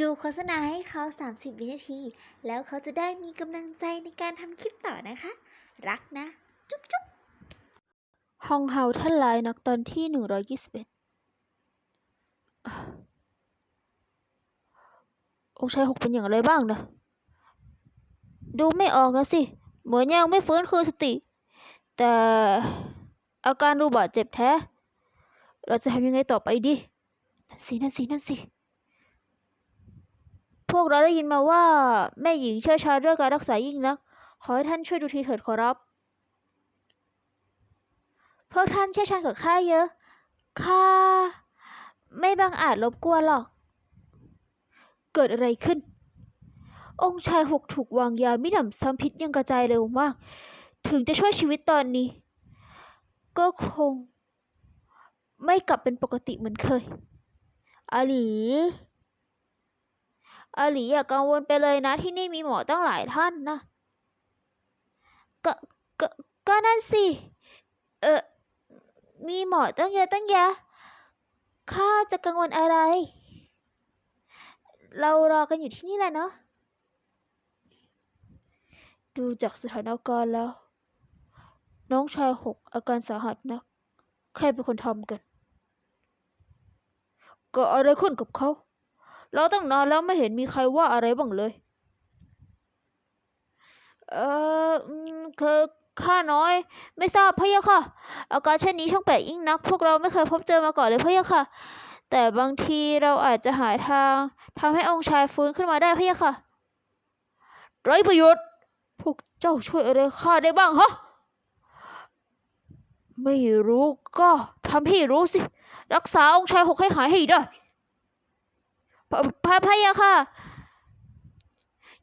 ดูโฆษณาให้เขา 30 วินาที แล้วเขาจะได้มีกำลังใจในการทำคลิปต่อนะคะ รักนะ จุ๊บจุ๊บฮองเฮาท่านร้ายนักตอนที่หนึ่งร้อยยี่สิบเอ็ดองค์ชายหกเป็นอย่างไรบ้างนะ ดูไม่ออกนะสิ เหมือนยังไม่ฟื้นคืนสติ แต่อาการดูบาดเจ็บแท้ เราจะทำยังไงต่อไปดี นั่นสิ นั่นสิ นั่นสิ พวกเราได้ยินมาว่าแม่หญิงเชี่ยวชาญเรื่องการรักษายิ่งนัก ขอให้ท่านช่วยดูทีเถิดขอรับ พวกท่านเชี่ยวชาญกว่าข้าเยอะ ข้าไม่บังอาจรบกวนหรอก เกิดอะไรขึ้น องค์ชายหกถูกวางยามิหนำซ้ำพิษยังกระจายเร็วมาก ถึงจะช่วยชีวิตตอนนี้ ก็คง ไม่กลับเป็นปกติเหมือนเคยอาหลี อาหลีอย่ากังวลไปเลยนะ ที่นี่มีหมอตั้งหลายท่านนะ ก็ก็ก็นั่นสิ เออมีหมอตั้งเยอะตั้งแยะข้าจะกังวลอะไร เรารอกันอยู่ที่นี่แหละเนาะดูจากสถานการณ์แล้ว น้องชายหกอาการสาหัสนัก ใครเป็นคนทำกัน ก็อะไรขึ้นกับเขา เราตั้งนานแล้วไม่เห็นมีใครว่าอะไรบ้างเลย เออคือข้าน้อย ไม่ทราบพะยะค่ะ อาการเช่นนี้ช่างแปลกยิ่งนัก พวกเราไม่เคยพบเจอมาก่อนเลยพะยะค่ะ แต่บางทีเราอาจจะหาทางทำให้องค์ชายฟื้นขึ้นมาได้พะยะค่ะ ไรประโยชน์ พวกเจ้าช่วยอะไรข้าได้บ้างฮะ ไม่รู้ก็ทำให้รู้สิ รักษาองค์ชายหกให้หายให้ได้ พะพะพะยะค่ะ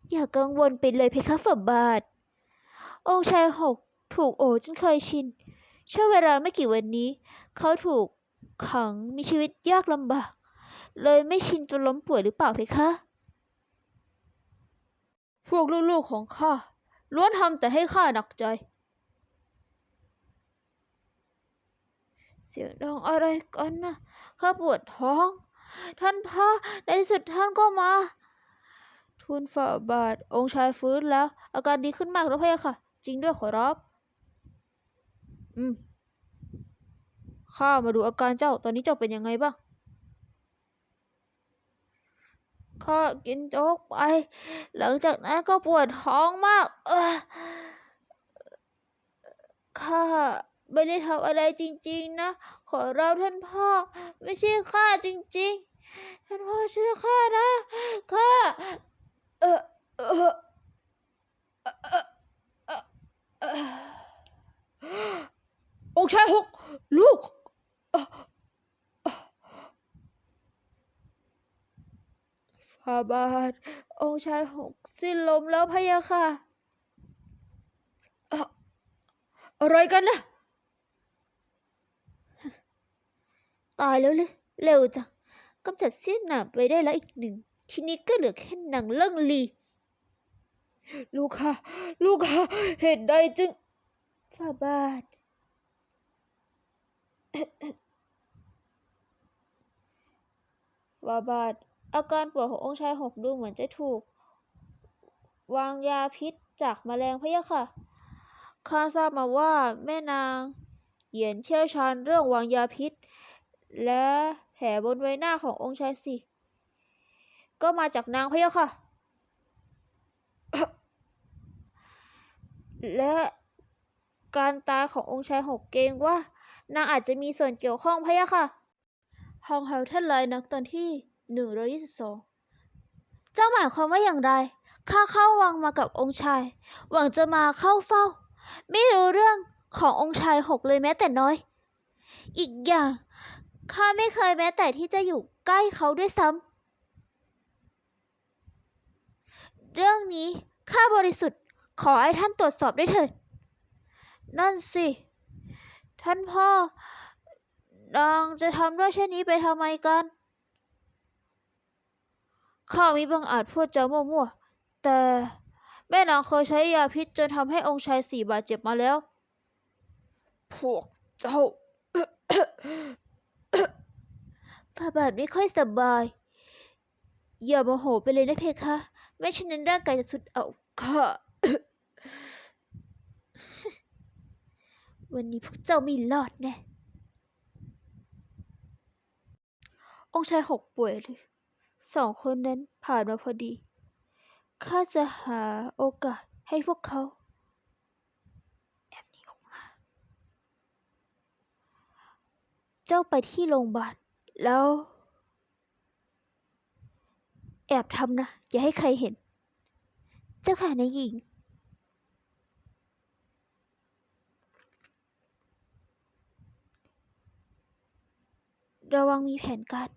อย่ากังวลไปเลยเพคะฝ่าบาท องค์ชายหกถูกโอจนเคยชิน ช่วงเวลาไม่กี่วันนี้ เขาถูกขังมีชีวิตยากลำบาก เลยไม่ชินจนล้มป่วยหรือเปล่าเพคะ พวกลูกๆของข้าล้วนทำแต่ให้ข้าหนักใจ เสียงดังอะไรกันนะข้าปวดท้อง ท่านพ่อในที่สุดท่านก็มา ทูลฝ่าบาท องค์ชายฟื้นแล้ว อาการดีขึ้นมากแล้วพะยะค่ะ จริงด้วยขอรับ อืม ข้ามาดูอาการเจ้า ตอนนี้เจ้าเป็นยังไงบ้าง ข้ากินโจ๊กไป หลังจากนั้นก็ปวดท้องมาก เออข้า ไม่ได้ทำอะไรจริงๆนะ ขอเราท่านพ่อ ไม่ใช่ข้าจริงๆ ท่านพ่อเชื่อข้านะ ข้า เออเออองค์ชายหกลูก ฟาบาท องค์ชายหกสิ้นลมแล้วพะยะค่ะ อะอะไรกันนะ ตายแล้วเลยเร็วจังกำจัดเสี้ยนหนามไปได้แล้วอีกหนึ่ง ทีนี้ก็เหลือแค่หนังเรื่องลี ลูกค่ะ ลูกค่ะ เหตุใดจึงฝ่าบาทฝ่าบาท อาการป่วยขององค์ชายหกดูเหมือนจะถูก วางยาพิษจากแมลงพะยะค่ะ ข้าทราบมาว่าแม่นางเหยียนเชี่ยวชาญเรื่องวางยาพิษ และแผลบนใบหน้าขององค์ชายสี่ก็มาจากนางพะยะค่ะ และการตายขององค์ชายหกเกรงว่า นางอาจจะมีส่วนเกี่ยวข้องพะยะค่ะฮองเฮาท่านลายนักตอนที่หนึ่งร้อยยี่สิบสองเจ้าหมายความว่าอย่างไร ข้าเข้าวังมากับองค์ชาย หวังจะมาเข้าเฝ้า ไม่รู้เรื่องขององค์ชายหกเลยแม้แต่น้อย อีกอย่าง ข้าไม่เคยแม้แต่ที่จะอยู่ใกล้เขาด้วยซ้ำ เรื่องนี้ข้าบริสุทธิ์ขอให้ท่านตรวจสอบด้วยเถิด นั่นสิ ท่านพ่อนางจะทำด้วยเช่นนี้ไปทำไมกัน ข้ามิบังอาจพูดจามั่วๆ แต่แม่นางเคยใช้ยาพิษจนทำให้องค์ชายสี่บาดเจ็บมาแล้ว พวกเจ้า ฝ่าบาทไม่ค่อยสบาย อย่าโมโหไปเลยนะเพคะ ไม่เช่นนั้นร่างกายจะสุดเอาค่ะ วันนี้พวกเจ้าไม่รอดแน่องชายหกป่วยเลยสองคนนั้นผ่านมาพอดี ข้าจะหาโอกาสให้พวกเขาแอบหนีออกมา เจ้าไปที่โรงพยาบาล แล้ว แอบทำนะ อย่าให้ใครเห็น เจ้าค่ะนายหญิง ระวังมีแผนการ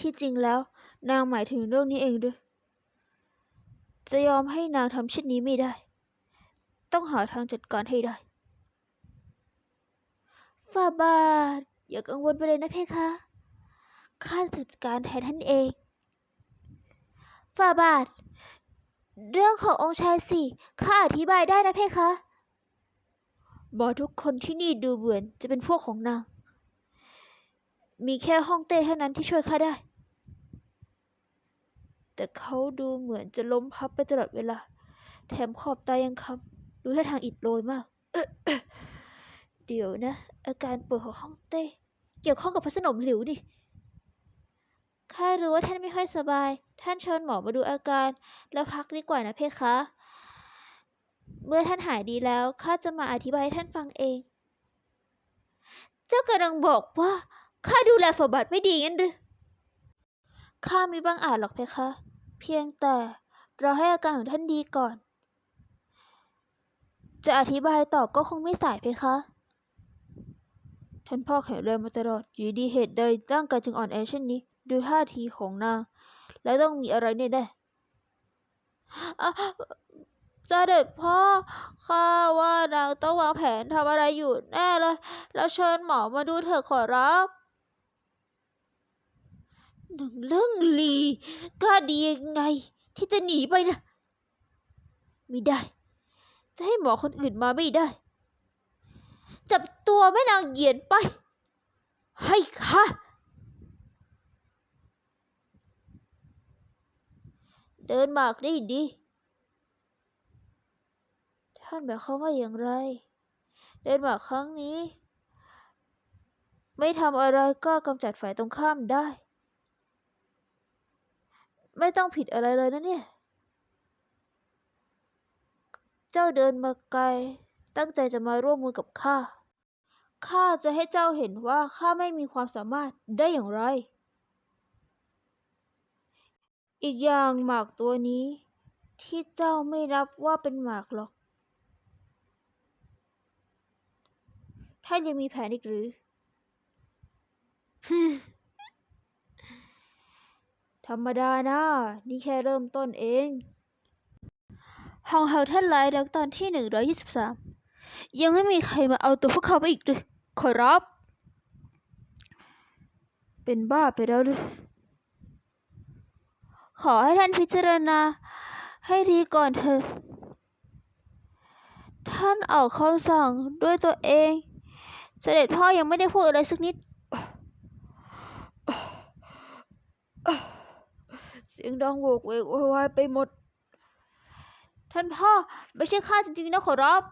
ที่จริงแล้วนางหมายถึงเรื่องนี้เองด้วย จะยอมให้นางทำเช่นนี้ไม่ได้ ต้องหาทางจัดการให้ได้ฝ่าบาท อย่ากังวลไปเลยนะเพคะข้าจะจัดการแทนท่านเอง ฝ่าบาท เรื่องขององค์ชายสี่ข้าอธิบายได้นะเพคะบอทุกคนที่นี่ดูเหมือนจะเป็นพวกของนาง มีแค่ห้องเต้เท่านั้นที่ช่วยข้าได้ แต่เขาดูเหมือนจะล้มพับไปตลอดเวลา แถมขอบตายังคำ ดูท่าทางอิดโรยมาก เดี๋ยวนะ อาการป่วยของห้องเต้ เกี่ยวข้องกับพระสนมหลิวนี่ข้ารู้ว่าท่านไม่ค่อยสบาย ท่านเชิญหมอมาดูอาการ แล้วพักดีกว่านะเพคะ เมื่อท่านหายดีแล้วข้าจะมาอธิบายให้ท่านฟังเอง เจ้ากำลังบอกว่าข้าดูแลฝบาทไม่ดีงั้นหรือข้ามีบางอาจหรอกเพคะ เพียงแต่เราให้อาการของท่านดีก่อน จะอธิบายต่อก็คงไม่สายเพคะ ท่านพ่อแข็งแรงมาตลอดอยู่ดีเหตุใดร่างกายจึงอ่อนแอเช่นนี้ ดูท่าทีของนาง แล้วต้องมีอะไรแน่ๆอะเสด็จพ่อข้าว่านางต้องวางแผนทำอะไรอยู่แน่เลย แล้วเชิญหมอมาดูเถอะขอรับหนึ่งเรื่องลีกล้าดียังไง ที่จะหนีไปนะไม่ได้ จะให้หมอคนอื่นมาไม่ได้ จับตัวแม่นางเหยียนไป ให้ข้าเดินหมากได้ดี ท่านหมายความว่าอย่างไร เดินหมากครั้งนี้ ไม่ทำอะไรก็กำจัดฝ่ายตรงข้ามได้ ไม่ต้องผิดอะไรเลยนะเนี่ย เจ้าเดินมาไกล ตั้งใจจะมาร่วมมือกับข้า ข้าจะให้เจ้าเห็นว่าข้าไม่มีความสามารถได้อย่างไร อีกอย่างหมากตัวนี้ ที่เจ้าไม่รับว่าเป็นหมากหรอก ท่านยังมีแผนอีกหรือธรรมดานะ นี่แค่เริ่มต้นเอง ฮองเฮาเทนไลท์แล้วตอนที่หนึ่งร้อยยี่สิบสามยังไม่มีใครมาเอาตัวพวกเขาไปอีกเลยขอรับ เป็นบ้าไปแล้วหรือขอให้ท่านพิจารณาให้ดีก่อนเถอะ ท่านออกคำสั่งด้วยตัวเอง เสด็จพ่อยังไม่ได้พูดอะไรสักนิด เสียงดังโวกเวกโวยวายไปหมด ท่านพ่อไม่ใช่ข้าจริงๆนะขอรับ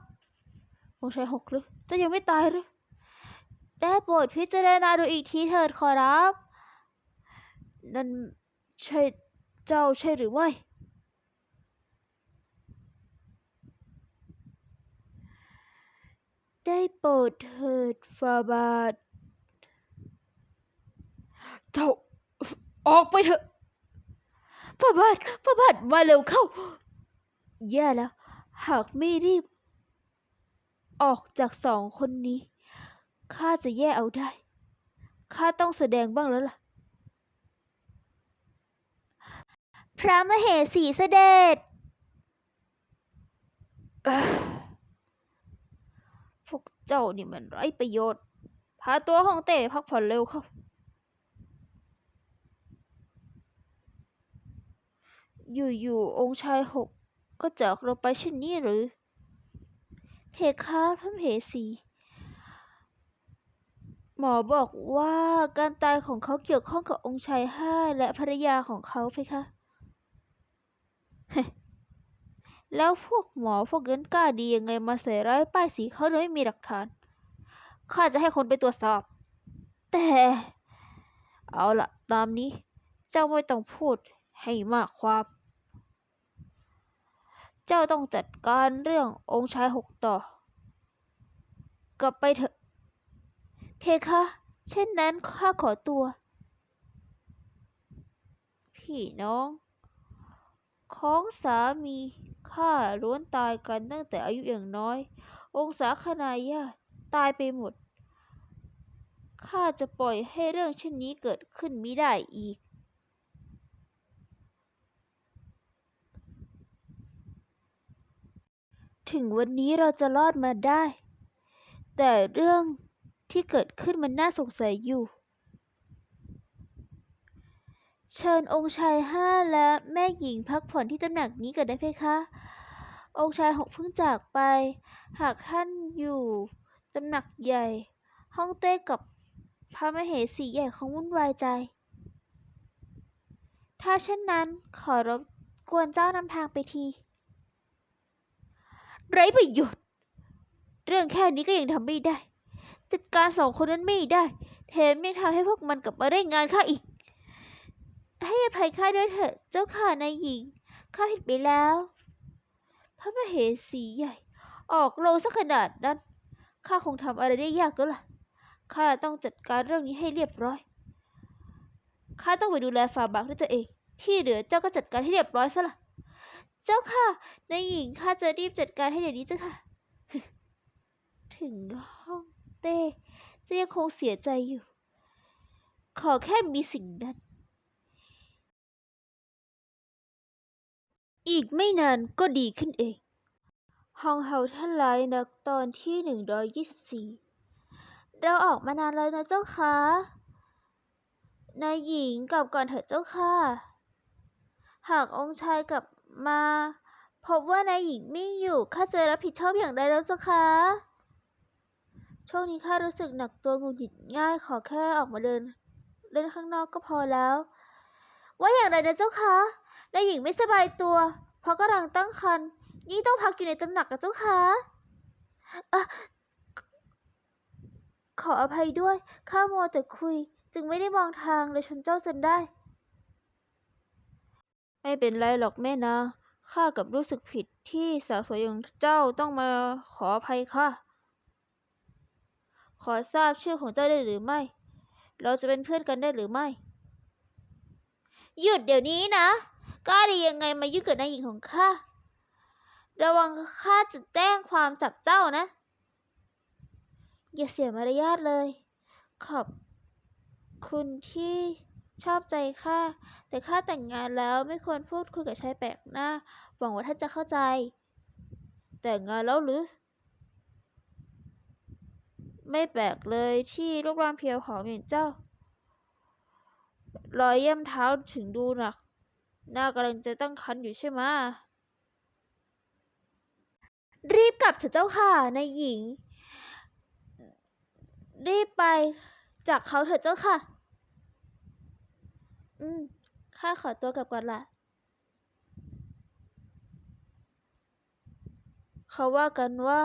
องค์ชายหกหรือจะยังไม่ตายหรือได้โปรดพิจารณาดูอีกทีเถิดขอรับ นั่นใช่เจ้าใช่หรือไม่ ได้โปรดเถิดฟาบาทเจ้าออกไปเถอะฟาบาทฟาบาทมาเร็วเข้า แย่แล้ว หากไม่รีบ ออกจากสองคนนี้ข้าจะแย่เอาได้ข้าต้องแสดงบ้างแล้วล่ะ พระมเหสีเสด็จพวกเจ้านี่มันไร้ประโยชน์ พาตัวห้องเต้พักผ่อนเร็วเข้า อยู่ๆองค์ชายหก ก็จากเราไปเช่นนี้หรือเพคะพระมเหสีหมอบอกว่าการตายของเขาเกี่ยวข้องกับองค์ชายห้าและภรรยาของเขาเพคะ แล้วพวกหมอพวกนั้นกล้าดียังไงมาใส่ร้ายป้ายสีเขาโดยไม่มีหลักฐาน ข้าจะให้คนไปตรวจสอบ แต่ เอาละตามนี้ เจ้าไม่ต้องพูดให้มากความ เจ้าต้องจัดการเรื่ององค์ชายหกต่อ กลับไปเถอะ เพคะ เช่นนั้นข้าขอตัว พี่น้อง ของสามีข้าล้วนตายกันตั้งแต่อายุอย่างน้อย องศาคณาญาติตายไปหมด ข้าจะปล่อยให้เรื่องเช่นนี้เกิดขึ้นมิได้อีก ถึงวันนี้เราจะรอดมาได้ แต่เรื่องที่เกิดขึ้นมันน่าสงสัยอยู่ เชิญองค์ชายห้าและแม่หญิงพักผ่อนที่ตำหนักนี้ก่อนได้เพคะ องค์ชายหกเพิ่งจากไป หากท่านอยู่ตำหนักใหญ่ ห้องเต้กับพระมเหสีใหญ่คงวุ่นวายใจ ถ้าเช่นนั้นขอรบกวนเจ้านำทางไปที ไร้ประโยชน์ เรื่องแค่นี้ก็ยังทำไม่ได้ จัดการสองคนนั้นไม่ได้ แถมยังทำให้พวกมันกลับมาได้งงานข้าอีก ให้อภัยข้าด้วยเถอะ เจ้าค่ะนายหญิง ข้าผิดไปแล้ว พระมเหสีใหญ่ ออกโรงสักขนาดนั้น ข้าคงทำอะไรได้ยากแล้วล่ะ ข้าต้องจัดการเรื่องนี้ให้เรียบร้อย ข้าต้องไปดูแลฝ่าบาทด้วยตัวเอง ที่เหลือเจ้าก็จัดการให้เรียบร้อยซะล่ะ เจ้าค่ะนายหญิงข้าจะรีบจัดการให้เดี๋ยวนี้เจ้าค่ะ ถึงห้องเต้จะยังคงเสียใจอยู่ ขอแค่มีสิ่งนั้น อีกไม่นานก็ดีขึ้นเองฮองเฮาท่านร้ายนักตอนที่หนึ่งร้อยยี่สิบสี่เราออกมานานแล้วนะเจ้าคะนายหญิงกลับก่อนเถอะเจ้าค่ะ หากองค์ชายกลับ มา พบว่านายหญิงไม่อยู่ข้าจะรับผิดชอบอย่างไรแล้วเจ้าคะช่วงนี้ข้ารู้สึกหนักตัวงุดหงิดง่ายขอแค่ออกมาเดิน เล่นข้างนอกก็พอแล้ว ว่าอย่างไรนะเจ้าคะนายหญิงไม่สบายตัว เพราะกำลังตั้งครรภ์ยิ่งต้องพักอยู่ในตำหนักนะเจ้าคะอะขออภัยด้วย ข้ามัวแต่คุย จึงไม่ได้มองทางเลยชนเจ้าจนได้ ไม่เป็นไรหรอกแม่นะข้ากับรู้สึกผิดที่สาวสวยอย่างเจ้าต้องมาขออภัยค่ะขอทราบชื่อของเจ้าได้หรือไม่ เราจะเป็นเพื่อนกันได้หรือไม่ หยุดเดี๋ยวนี้นะ กล้าดียังไงมายุ่งกับนายหญิงของข้า ระวังข้าจะแจ้งความจับเจ้านะ อย่าเสียมารยาทเลย ขอบคุณที่ ชอบใจข้า แต่ข้าแต่งงานแล้วไม่ควรพูดคุยกับชายแปลกหน้า หวังว่าท่านจะเข้าใจ แต่งงานแล้วหรือ ไม่แปลกเลยที่รูปร่างเพียวผอมอย่างเจ้า รอยเยี่ยมเท้าถึงดูหนัก หน้ากำลังจะตั้งครรภ์อยู่ใช่ไหมรีบกลับเถอะเจ้าค่ะนายหญิง รีบไปจากเขาเถอะเจ้าค่ะ อืม ข้าขอตัวกลับก่อนละเขาว่ากันว่า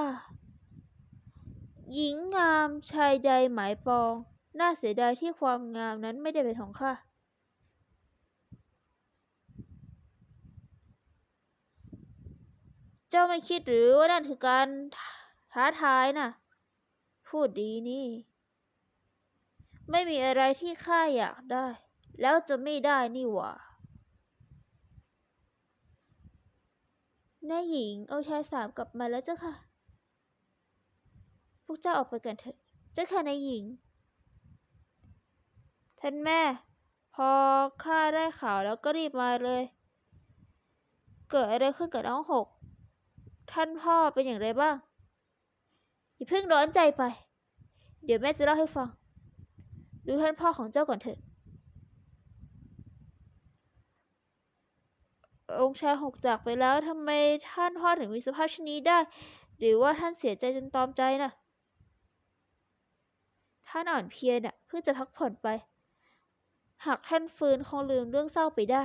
หญิงงามชายใดหมายปอง น่าเสียดายที่ความงามนั้นไม่ได้เป็นของข้า เจ้าไม่คิดหรือว่านั่นคือการท้าทายน่ะ พูดดีนี่ ไม่มีอะไรที่ข้าอยากได้ แล้วจะไม่ได้นี่หว่านายหญิงเอาชายสามกลับมาแล้วเจ้าค่ะ พวกเจ้าออกไปกันเถอะ เจ้าค่ะนายหญิง ท่านแม่ พอข้าได้ข่าวแล้วก็รีบมาเลย เกิดอะไรขึ้นกับน้องหก ท่านพ่อเป็นอย่างไรบ้าง อย่าเพิ่งร้อนใจไป เดี๋ยวแม่จะเล่าให้ฟัง ดูท่านพ่อของเจ้าก่อนเถอะ องค์ชายหกจากไปแล้วทำไมท่านพ่อถึงมีสภาพเช่นนี้ได้ หรือว่าท่านเสียใจจนตอมใจน่ะ ท่านอ่อนเพลียน่ะเพิ่งจะพักผ่อนไป หากท่านฟื้นคงลืมเรื่องเศร้าไปได้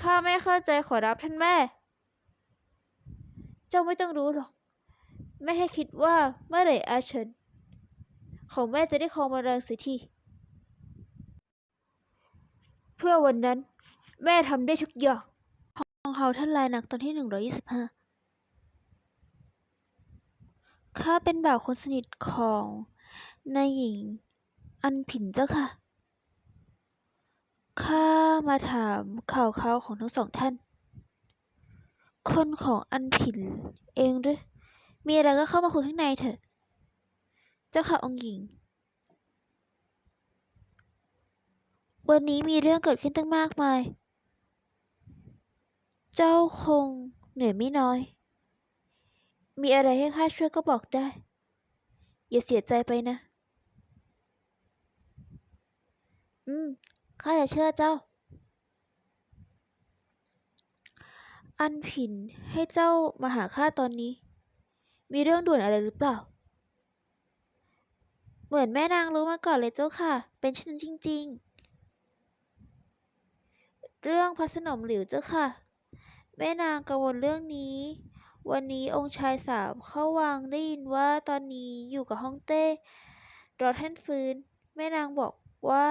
ข้าไม่เข้าใจขอรับท่านแม่ เจ้าไม่ต้องรู้หรอก แม่แค่คิดว่าเมื่อไหร่อาเฉินของแม่จะได้ครองบัลลังสียทีเพื่อวันนั้น แม่ทำได้ทุกอย่าง องเขาท่านลายหนักตอนที่หนึ่งร้อยี่สิบห้าข้าเป็นบ่าวคนสนิทของนายหญิงอันผินเจ้าค่ะ ข้ามาถามข่าวคราวของทั้งสองท่าน คนของอันผินเองหรือ มีอะไรก็เข้ามาคุยข้างในเถอะ เจ้าค่ะองค์หญิง วันนี้มีเรื่องเกิดขึ้นตั้งมากมาย เจ้าคงเหนื่อยไม่น้อย มีอะไรให้ข้าช่วยก็บอกได้ อย่าเสียใจไปนะ อืม ข้าจะเชื่อเจ้า อันผินให้เจ้ามาหาข้าตอนนี้ มีเรื่องด่วนอะไรหรือเปล่า เหมือนแม่นางรู้มาก่อนเลยเจ้าค่ะ เป็นเช่นนั้นจริง ๆ เรื่องพระสนมหลิวเจ้าค่ะ แม่นางกังวลเรื่องนี้ วันนี้องค์ชายสามเข้าวังได้ยินว่าตอนนี้อยู่กับฮ่องเต้ รอท่านฟื้น แม่นางบอกว่า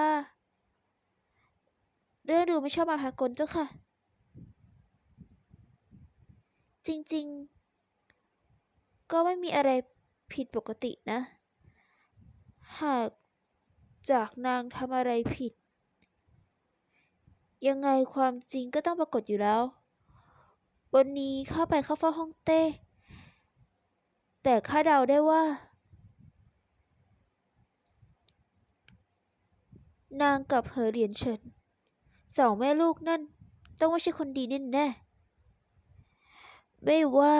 เรื่องดูไม่ชอบมาพากลเจ้าค่ะ จริงๆ ก็ไม่มีอะไรผิดปกตินะ หากจากนางทำอะไรผิด ยังไงความจริงก็ต้องปรากฏอยู่แล้ว วันนี้ข้าไปเข้าเฝ้าฮ่องเต้ แต่ข้าเดาได้ว่า นางกับเหอเหรียญเฉินสองแม่ลูกนั่น ต้องไม่ใช่คนดีแน่ๆไม่ว่า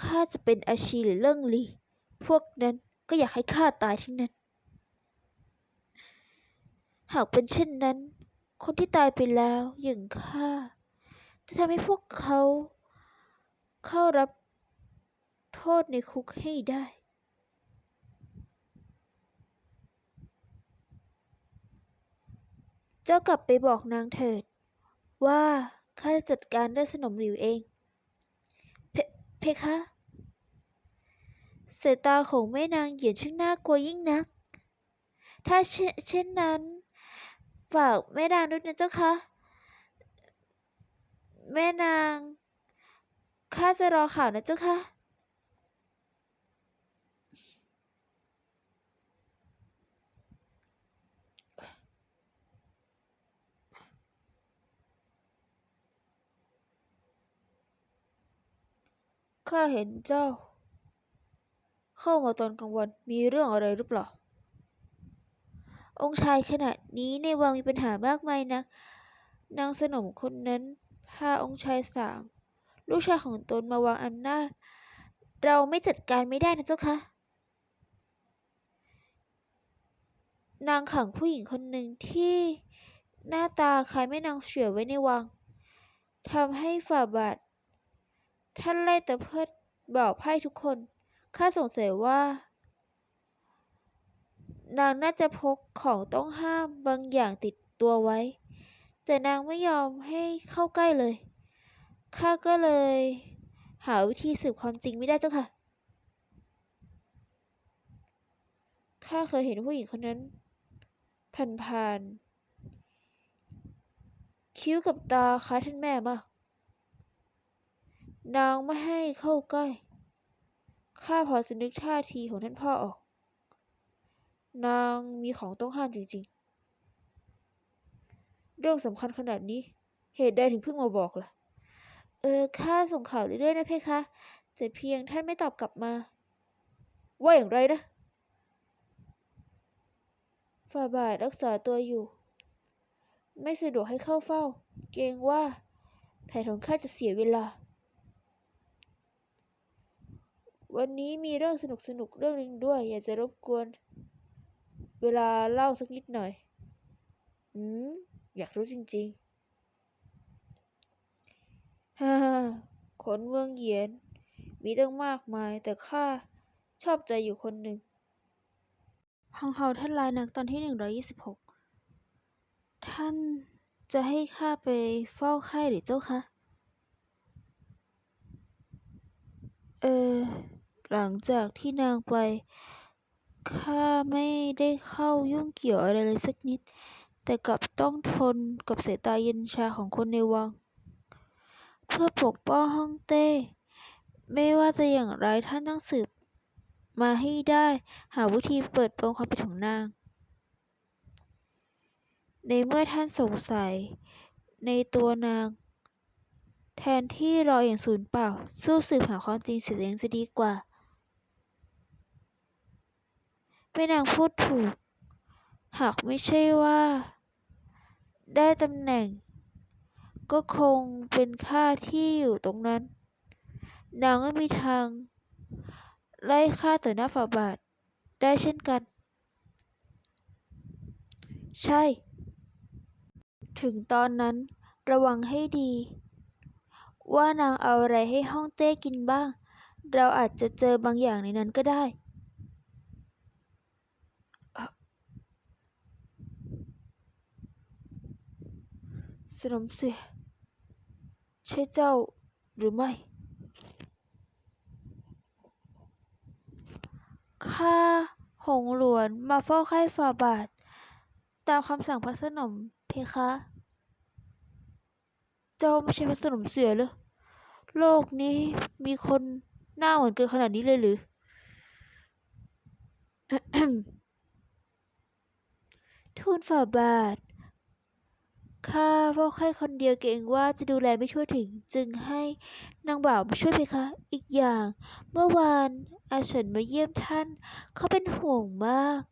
ข้าจะเป็นอาชีหรือเลิ่งลี พวกนั้นก็อยากให้ข้าตายทั้งนั้น หากเป็นเช่นนั้น คนที่ตายไปแล้วอย่างข้า จะทำให้พวกเขาเข้ารับโทษในคุกให้ได้ เจ้ากลับไปบอกนางเถิด ว่าข้าจะจัดการเรื่องสนมหลิวเอง เพเพคะสายตาของแม่นางเหยียนช่างน่ากลัวยิ่งนัก ถ้าเชเช่นนั้น ฝากแม่นางด้วยนะเจ้าคะ แม่นาง ข้าจะรอข่าวนะเจ้าค่ะข้าเห็นเจ้า เข้ามาตอนกลางวันมีเรื่องอะไรหรือเปล่า องค์ชายขณะนี้ในวังมีปัญหามากมายนะ นางสนมคนนั้น พาองค์ชายสาม ลูกชายของตนมาวางอำนาจ เราไม่จัดการไม่ได้นะเจ้าคะนางขังผู้หญิงคนหนึ่งที่หน้าตาคล้ายแม่นางเฉวียไว้ในวังทำให้ฝ่าบาทท่านไล่ตะเพิดบ่าวไพ่ทุกคน ข้าสงสัยว่า นางน่าจะพกของต้องห้ามบางอย่างติดตัวไว้ แต่นางไม่ยอมให้เข้าใกล้เลย ข้าก็เลย หาวิธีสืบความจริงไม่ได้เจ้าค่ะ ข้าเคยเห็นผู้หญิงคนนั้น ผ่านๆ คิ้วกับตาคล้ายท่านแม่มาก นางไม่ให้เข้าใกล้ ข้าพอจะนึกท่าทีของท่านพ่อออก นางมีของต้องห้ามจริงๆ เรื่องสำคัญขนาดนี้ เหตุใดถึงเพิ่งมาบอกล่ะ เออข้าส่งข่าวเรื่อยๆนะเพคะ แต่เพียงท่านไม่ตอบกลับมา ว่าอย่างไรนะฝ่าบาทรักษาตัวอยู่ ไม่สะดวกให้เข้าเฝ้า เกรงว่า แผนของข้าจะเสียเวลา วันนี้มีเรื่องสนุกสนุกๆเรื่องหนึ่งด้วย อยากจะรบกวน เวลาเล่าสักนิดหน่อย อืม อยากรู้จริงๆฮ่าฮ่าคนเมืองเหยียน มีตั้งมากมาย แต่ข้าชอบใจอยู่คนหนึ่งฮองเฮาท่านร้ายนักตอนที่หนึ่งร้อยยี่สิบหกท่านจะให้ข้าไปเฝ้าไข้หรือเจ้าคะ เออ หลังจากที่นางไป ข้าไม่ได้เข้ายุ่งเกี่ยวอะไรเลยสักนิด แต่กลับต้องทนกับสายตาเย็นชาของคนในวัง เพื่อปกป้องฮ่องเต้ ไม่ว่าจะอย่างไรท่านต้องสืบมาให้ได้หาวิธีเปิดโปงความผิดของนาง ในเมื่อท่านสงสัยในตัวนาง แทนที่รออย่างสูญเปล่า สู้สืบหาความจริงเสียยังจะดีกว่าแม่นางพูดถูก หากไม่ใช่ว่า ได้ตำแหน่ง ก็คงเป็นข้าที่อยู่ตรงนั้น นางไม่มีทาง ไล่ฆ่าต่อหน้าฝ่าบาท ได้เช่นกัน ใช่ ถึงตอนนั้นระวังให้ดี ว่านางเอาอะไรให้ฮ่องเต้กินบ้าง เราอาจจะเจอบางอย่างในนั้นก็ได้ สนมเสียใช่เจ้าหรือไม่ ข้าหงหลวนมาเฝ้าไข้ฝ่าบาท ตามคำสั่งพระสนมเพคะ เจ้าไม่ใช่พระสนมเสียหรือโลกนี้มีคนหน้าเหมือนกันขนาดนี้เลยหรือ ทูลฝ่าบาท ข้าเฝ้าไข้คนเดียวเกรงว่าจะดูแลไม่ทั่วถึงจึงให้นางบ่าวมาช่วยเพคะ อีกอย่าง เมื่อวานอาเฉินมาเยี่ยมท่าน เขาเป็นห่วงมาก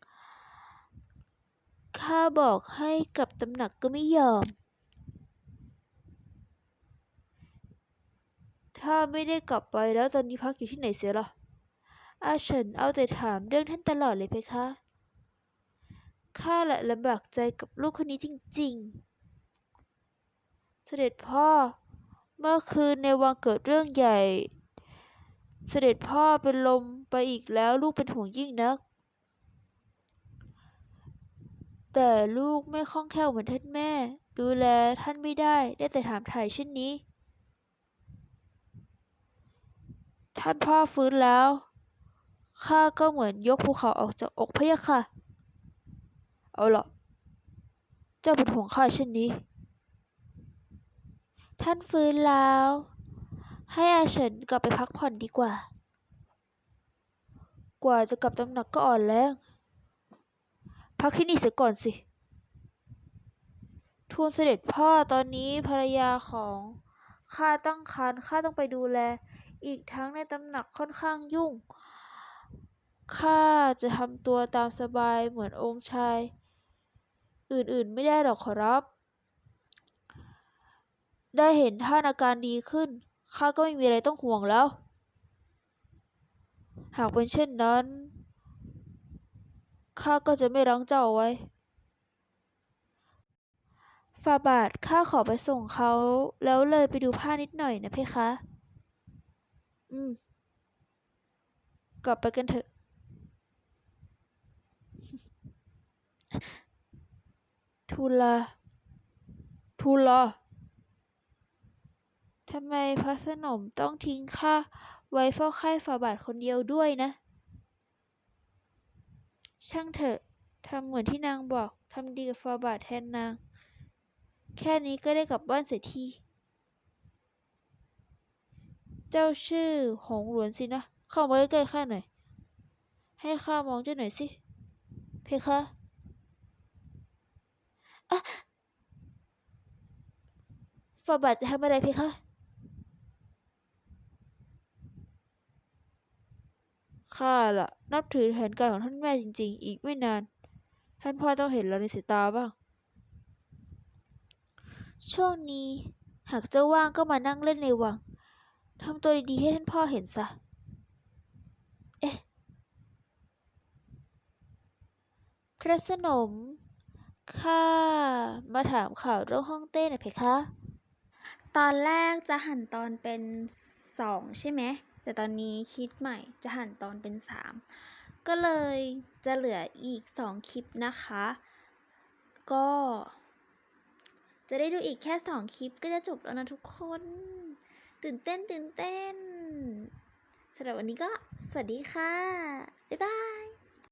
ข้าบอกให้กลับตำหนักก็ไม่ยอม ถ้าไม่ได้กลับไปแล้วตอนนี้พักอยู่ที่ไหนเสียล่ะ อาเฉินเอาแต่ถามเรื่องท่านตลอดเลยเพคะ ข้าแหละลำบากใจกับลูกคนนี้จริง ๆ เสด็จพ่อ เมื่อคืนในวังเกิดเรื่องใหญ่ เสด็จพ่อเป็นลมไปอีกแล้วลูกเป็นห่วงยิ่งนัก แต่ลูกไม่คล่องแคล่วเหมือนท่านแม่ ดูแลท่านไม่ได้ได้แต่ถามถ่ายเช่นนี้ ท่านพ่อฟื้นแล้วข้าก็เหมือนยกภูเขาออกจากอกพะยะค่ะ เอาล่ะ เจ้าเป็นห่วงข้าเช่นนี้ ท่านฟื้นแล้ว ให้อาเฉินกลับไปพักผ่อนดีกว่า กว่าจะกลับตำหนักก็อ่อนแรง พักที่นี่เสียก่อนสิ ทูลเสด็จพ่อตอนนี้ภรรยาของข้าตั้งครรภ์ข้าต้องไปดูแล อีกทั้งในตำหนักค่อนข้างยุ่ง ข้าจะทำตัวตามสบายเหมือนองค์ชาย อื่นๆไม่ได้หรอกขอรับ ได้เห็นท่านอาการดีขึ้น ข้าก็ไม่มีอะไรต้องห่วงแล้ว หากเป็นเช่นนั้น ข้าก็จะไม่รั้งเจ้าไว้ฝ่าบาทข้าขอไปส่งเขา แล้วเลยไปดูผ้านิดหน่อยนะเพคะ อืม กลับไปกันเถอะ ทูลา ทูลา ทำไมพระสนมต้องทิ้งข้าไว้เฝ้าไข้ฝ่าบาทคนเดียวด้วยนะ ช่างเถอะ ทำเหมือนที่นางบอก ทำดีกับฝ่าบาทแทนนาง แค่นี้ก็ได้กลับบ้านเสียที เจ้าชื่อหงหลวนสินะ เข้ามาใกล้ๆข้าหน่อย ให้ข้ามองเจ้าหน่อยสิ เพคะอะฝ่าบาทจะทำอะไรเพคะ ข้าล่ะ นับถือแผนการของท่านแม่จริง ๆ อีกไม่นาน ท่านพ่อต้องเห็นเราในสายตาบ้าง ช่วงนี้ หากเจ้าว่างก็มานั่งเล่นในวังทำตัวดีๆให้ท่านพ่อเห็นซะ เอ๊ะ พระสนม ข้ามาถามข่าวเรื่องฮ่องเต้หน่อยเพคะ ตอนแรกจะหั่นตอนเป็นสองใช่ไหม แต่ตอนนี้คิดใหม่จะหั่นตอนเป็นสามก็เลยจะเหลืออีกสองคลิปนะคะ ก็ จะได้ดูอีกแค่สองคลิปก็จะจบแล้วนะทุกคน ตื่นเต้นตื่นเต้นสำหรับวันนี้ก็สวัสดีค่ะ บ๊ายบาย